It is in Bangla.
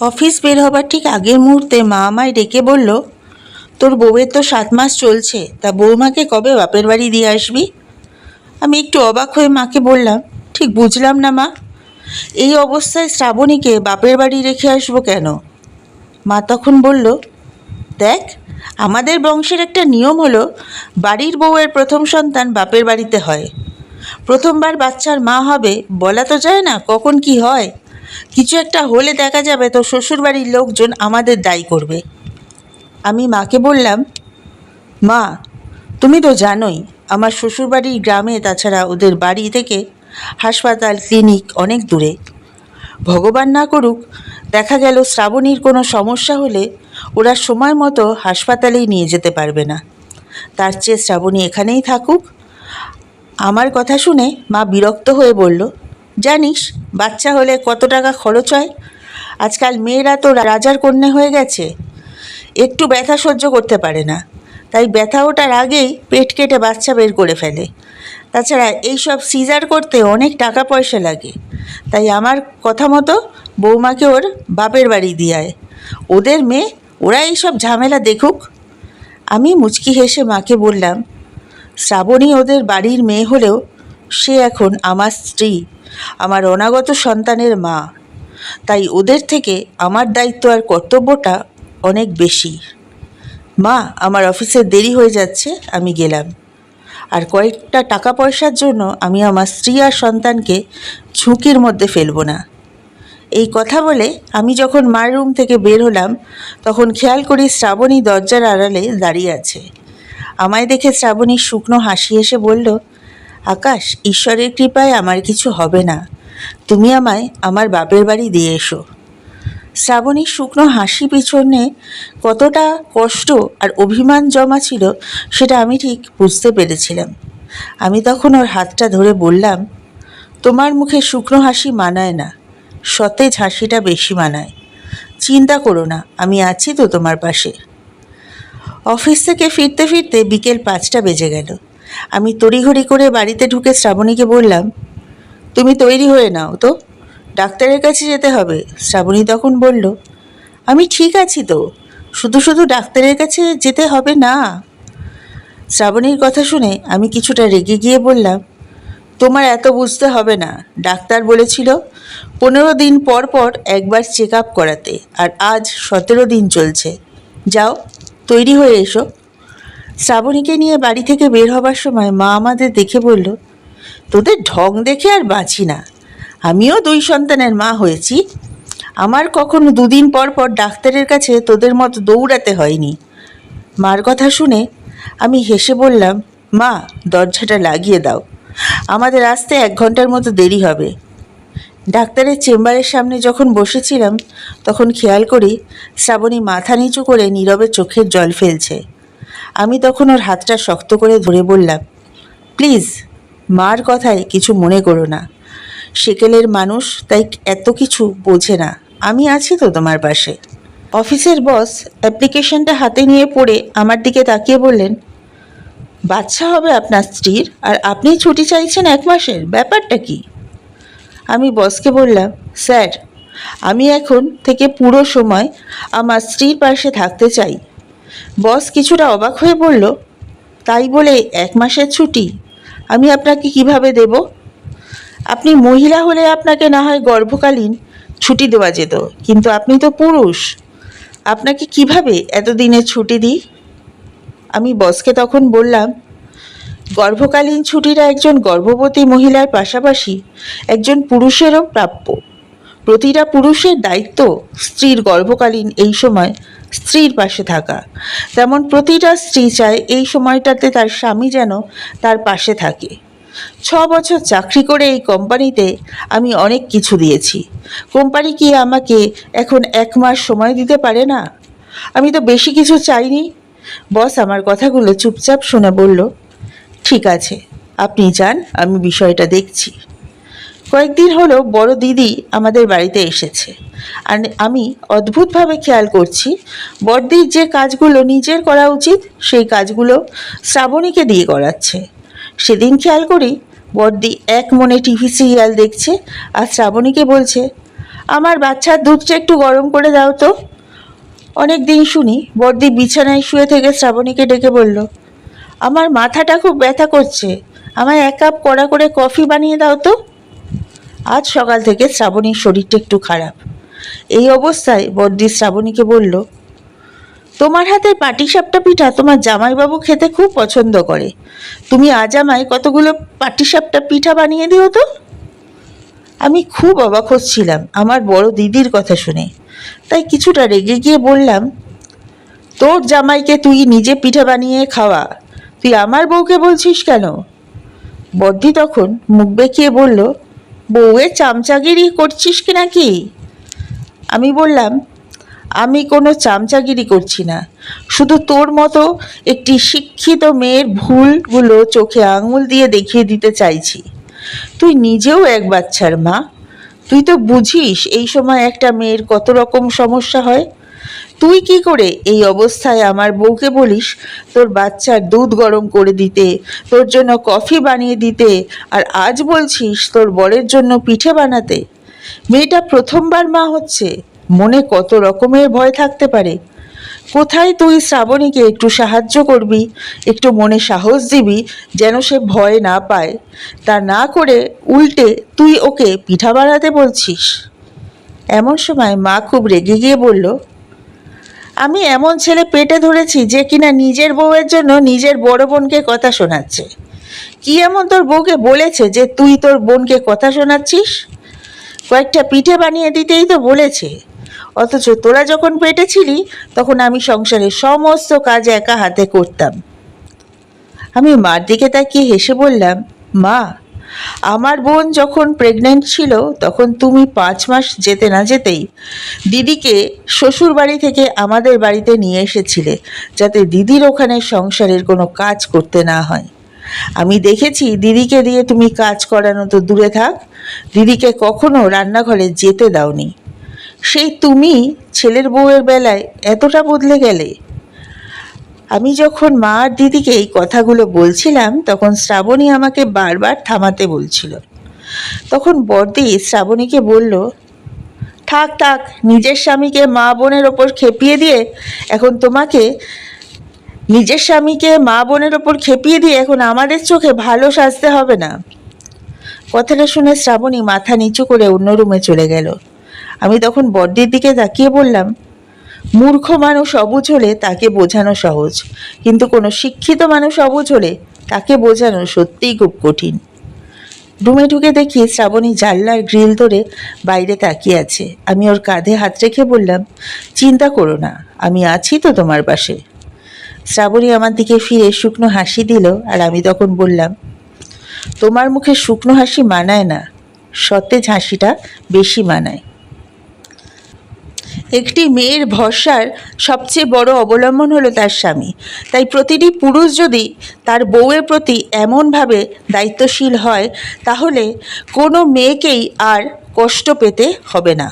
অফিস বের হবার ঠিক আগের মুহূর্তে মা আমায় ডেকে বলল, তোর বউয়ের তো সাত মাস চলছে, তা বৌমাকে কবে বাপের বাড়ি দিয়ে আসবি? আমি একটু অবাক হয়ে মাকে বললাম, ঠিক বুঝলাম না মা, এই অবস্থায় শ্রাবণীকে বাপের বাড়ি রেখে আসব কেন? মা তখন বলল, দেখ, আমাদের বংশের একটা নিয়ম হলো, বাড়ির বউয়ের প্রথম সন্তান বাপের বাড়িতে হয়। প্রথমবার বাচ্চার মা হবে, বলা তো যায় না কখন কি হয়। কিছু একটা হলে দেখা যাবে তো শ্বশুরবাড়ির লোকজন আমাদের দায়ী করবে। আমি মাকে বললাম, মা, তুমি তো জানোই, আমার শ্বশুরবাড়ির গ্রামে, তাছাড়া ওদের বাড়ি থেকে হাসপাতাল, ক্লিনিক অনেক দূরে। ভগবান না করুক, দেখা গেল শ্রাবণীর কোনো সমস্যা হলে ওরা সময় মতো হাসপাতালেই নিয়ে যেতে পারবে না। তার চেয়ে শ্রাবণী এখানেই থাকুক। আমার কথা শুনে মা বিরক্ত হয়ে বলল জানিস, বাচ্চা হলে কত টাকা খরচ হয়? আজকাল মেয়েরা তো রাজার কন্যা হয়ে গেছে। একটু ব্যথা সহ্য করতে পারে না। তাই ব্যথা ওঠার আগেই পেট কেটে বাচ্চা বের করে ফেলে। তাছাড়া এইসব সিজার করতে অনেক টাকা পয়সা লাগে। তাই আমার কথা মতো বৌমাকে ওর বাপের বাড়ি দিয়ে ওদের মেয়ে, ওরা এইসব ঝামেলা দেখুক। আমি মুচকি হেসে মাকে বললাম, শ্রাবণী ওদের বাড়ির মেয়ে হলেও সে এখন আমার স্ত্রী, আমার অনাগত সন্তানের মা। তাই ওদের থেকে আমার দায়িত্ব আর কর্তব্যটা অনেক বেশি। মা, আমার অফিসে দেরি হয়ে যাচ্ছে, আমি গেলাম। আর কয়েকটা টাকা পয়সার জন্য আমি আমার স্ত্রী আর সন্তানকে ঝুঁকির মধ্যে ফেলব না। এই কথা বলে আমি যখন মার রুম থেকে বের হলাম, তখন খেয়াল করি শ্রাবণী দরজার আড়ালে দাঁড়িয়ে আছে। আমায় দেখে শ্রাবণী শুকনো হাসি এসে বলল আকাশ, ঈশ্বরের কৃপায় আমার কিছু হবে না। তুমি আমায় আমার বাপের বাড়ি দিয়ে এসো। শ্রাবণীর শুকনো হাসি পিছনে কতটা কষ্ট আর অভিমান জমা ছিল সেটা আমি ঠিক বুঝতে পেরেছিলাম। আমি তখন ওর হাতটা ধরে বললাম, তোমার মুখে শুকনো হাসি মানায় না, সতেজ হাসিটা বেশি মানায়। চিন্তা করো না, আমি আছি তো তোমার পাশে। অফিস থেকে ফিরতে ফিরতে বিকেল পাঁচটা বেজে গেল। আমি তড়িঘড়ি করে বাড়িতে ঢুকে শ্রাবণীকে বললাম, তুমি তৈরি হয়ে নাও তো, ডাক্তারের কাছে যেতে হবে। শ্রাবণী তখন বলল, আমি ঠিক আছি তো, শুধু শুধু ডাক্তারের কাছে যেতে হবে না। শ্রাবণীর কথা শুনে আমি কিছুটা রেগে গিয়ে বললাম, তোমার এত বুঝতে হবে না। ডাক্তার বলেছিল, পনেরো দিন পর পর একবার চেক আপ করাতে, আর আজ সতেরো দিন চলছে। যাও, তৈরি হয়ে এসো। শ্রাবণীকে নিয়ে বাড়ি থেকে বের হবার সময় মা আমাদের দেখে বলল, তোদের ঢং দেখে আর বাঁচি না। আমিও দুই সন্তানের মা হয়েছি। আমার কখনো দুদিন পর পর ডাক্তারের কাছে তোদের মতো দৌড়াতে হয়নি। মার কথা শুনে আমি হেসে বললাম, মা, দরজাটা লাগিয়ে দাও। আমাদের আসতে এক ঘণ্টার মতো দেরি হবে। ডাক্তারের চেম্বারের সামনে যখন বসেছিলাম, তখন খেয়াল করি শ্রাবণী মাথা নিচু করে নীরবে চোখের জল ফেলছে। আমি তখন ওর হাতটা শক্ত করে ধরে বললাম, প্লিজ, মার কথায় কিছু মনে করো না। সেকেলের মানুষ তাই এত কিছু বোঝে না। আমি আছি তো তোমার পাশে। অফিসের বস অ্যাপ্লিকেশনটা হাতে নিয়ে পড়ে আমার দিকে তাকিয়ে বললেন, বাচ্চা হবে আপনার স্ত্রীর আর আপনি ছুটি চাইছেন এক মাসের, ব্যাপারটা কি? আমি বসকে বললাম, স্যার, আমি এখন থেকে পুরো সময় আমার স্ত্রীর পাশে থাকতে চাই। বস কিছুটা অবাক হয়ে বলল, তাই বলে এক মাসের ছুটি, আমি আপনাকে কীভাবে দেব? আপনি মহিলা হলে আপনাকে না হয় গর্ভকালীন ছুটি দেওয়া যেত, কিন্তু আপনি তো পুরুষ। আপনাকে কীভাবে এতদিনের ছুটি দিই? আমি বসকে তখন বললাম, গর্ভকালীন ছুটিরা একজন গর্ভবতী মহিলার পাশাপাশি একজন পুরুষেরও প্রাপ্য। প্রতিটা পুরুষের দায়িত্ব স্ত্রীর গর্ভকালীন এই সময় স্ত্রীর পাশে থাকা। তেমন প্রতিটা স্ত্রী চায় এই সময়টাতে তার স্বামী যেন তার পাশে থাকে। ছ বছর চাকরি করে এই কোম্পানিতে আমি অনেক কিছু দিয়েছি। কোম্পানি কি আমাকে এখন এক মাস সময় দিতে পারে না? আমি তো বেশি কিছু চাইনি। বস আমার কথাগুলো চুপচাপ শুনে বলল, ঠিক আছে, আপনি যান, আমি বিষয়টা দেখছি। কয়েকদিন হলো বড় দিদি আমাদের বাড়িতে এসেছে। আর আমি অদ্ভুতভাবে খেয়াল করছি, বড়দির যে কাজগুলো নিজের করা উচিত, সেই কাজগুলো শ্রাবণীকে দিয়ে করাচ্ছে। সেদিন খেয়াল করি, বড়দি এক মনে টিভি সিরিয়াল দেখছে আর শ্রাবণীকে বলছে, আমার বাচ্চার দুধটা একটু গরম করে দাও তো। অনেক দিন শুনি, বড়দি বিছানায় শুয়ে থেকে শ্রাবণীকে ডেকে বলল, আমার মাথাটা খুব ব্যথা করছে, আমায় এক কাপ কড়া করে কফি বানিয়ে দাও তো। আজ সকাল থেকে শ্রাবণীর শরীরটা একটু খারাপ। এই অবস্থায় বর্দি শ্রাবণীকে বলল, তোমার হাতের পাটিসাপটা পিঠা তোমার জামাইবাবু খেতে খুব পছন্দ করে। তুমি আজ আমায় কতগুলো পাটিসাপটা পিঠা বানিয়ে দিও তো? আমি খুব অবাক হচ্ছিলাম আমার বড় দিদির কথা শুনে। তাই কিছুটা রেগে গিয়ে বললাম, তোর জামাইকে তুই নিজে পিঠা বানিয়ে খাওয়া, তুই আমার বউকে বলছিস কেন? বদ্দি তখন মুখ বেঁকিয়ে বলল বউয়ের চামচাগিরি করছিস কি নাকি? আমি বললাম, আমি কোনো চামচাগিরি করছি না। শুধু তোর মতো একটি শিক্ষিত মেয়ের ভুলগুলো চোখে আঙুল দিয়ে দেখিয়ে দিতে চাইছি। তুই নিজেও এক বাচ্চার মা। তুই তো বুঝিস, এই সময় একটা মেয়ের কত রকম সমস্যা হয়। তুই কি করে এই অবস্থায় আমার বউকে বলিস, তোর বাচ্চার দুধ গরম করে দিতে, তোর জন্য কফি বানিয়ে দিতে, আর আজ বলছিস তোর বরের জন্য পিঠে বানাতে? মেয়েটা প্রথমবার মা হচ্ছে, মনে কত রকমের ভয় থাকতে পারে। কোথায় তুই শ্রাবণীকে একটু সাহায্য করবি, একটু মনে সাহস দিবি যেন সে ভয় না পায়? তা না করে উল্টে তুই ওকে পিঠা বানাতে বলছিস। এমন সময় মা খুব রেগে গিয়ে বলল আমি এমন ছেলে পেটে ধরেছি যে কিনা নিজের বউয়ের জন্য নিজের বড় বোনকে কথা শোনাচ্ছে। কি এমন তোর বউকে বলেছে যে তুই তোর বোনকে কথা শোনাচ্ছিস? কয়েকটা পিঠে বানিয়ে দিতেই তো বলেছে। অথচ তোরা যখন পেটে ছিলি, তখন আমি সংসারের সমস্ত কাজ একা হাতে করতাম। আমি মার দিকে তাকিয়ে হেসে বললাম, মা আমার বোন যখন প্রেগনেন্ট ছিল, তখন তুমি পাঁচ মাস যেতে না যেতেই দিদিকে শ্বশুর বাড়ি থেকে আমাদের বাড়িতে নিয়ে এসেছিলে, যাতে দিদির ওখানে সংসারের কোনো কাজ করতে না হয়। আমি দেখেছি দিদিকে দিয়ে তুমি কাজ করানো তো দূরে থাক, দিদিকে কখনো রান্নাঘরে যেতে দাওনি। সেই তুমি ছেলের বউয়ের বেলায় এতটা বদলে গেলে? আমি যখন মা আর দিদিকে এই কথাগুলো বলছিলাম, তখন শ্রাবণী আমাকে বারবার থামাতে বলছিল। তখন বর্দি শ্রাবণীকে বলল, থাক থাক, নিজের স্বামীকে মা বোনের ওপর খেপিয়ে দিয়ে এখন তোমাকে, নিজের স্বামীকে মা বোনের ওপর খেপিয়ে দিয়ে এখন আমাদের চোখে ভালো সাজতে হবে না। কথাটা শুনে শ্রাবণী মাথা নিচু করে অন্য রুমে চলে গেল। আমি তখন বর্দির দিকে তাকিয়ে বললাম মূর্খ মানুষ অবুঝ হলে তাকে বোঝানো সহজ। কিন্তু কোনো শিক্ষিত মানুষ অবুঝ হলে তাকে বোঝানো সত্যিই খুব কঠিন। রুমে ঢুকে দেখি শ্রাবণী জানলার গ্রিল ধরে বাইরে তাকিয়ে আছে। আমি ওর কাঁধে হাত রেখে বললাম, চিন্তা করো না, আমি আছি তো তোমার পাশে। শ্রাবণী আমার দিকে ফিরে শুকনো হাসি দিল আর আমি তখন বললাম, তোমার মুখে শুকনো হাসি মানায় না, সতেজ হাসিটা বেশি মানায়। একটি মেয়ের ভরসার সবচেয়ে বড় অবলম্বন হলো তার স্বামী। তাই প্রতিটি পুরুষ যদি তার বউয়ের প্রতি এমনভাবে দায়িত্বশীল হয়, তাহলে কোনো মেয়েকেই আর কষ্ট পেতে হবে না।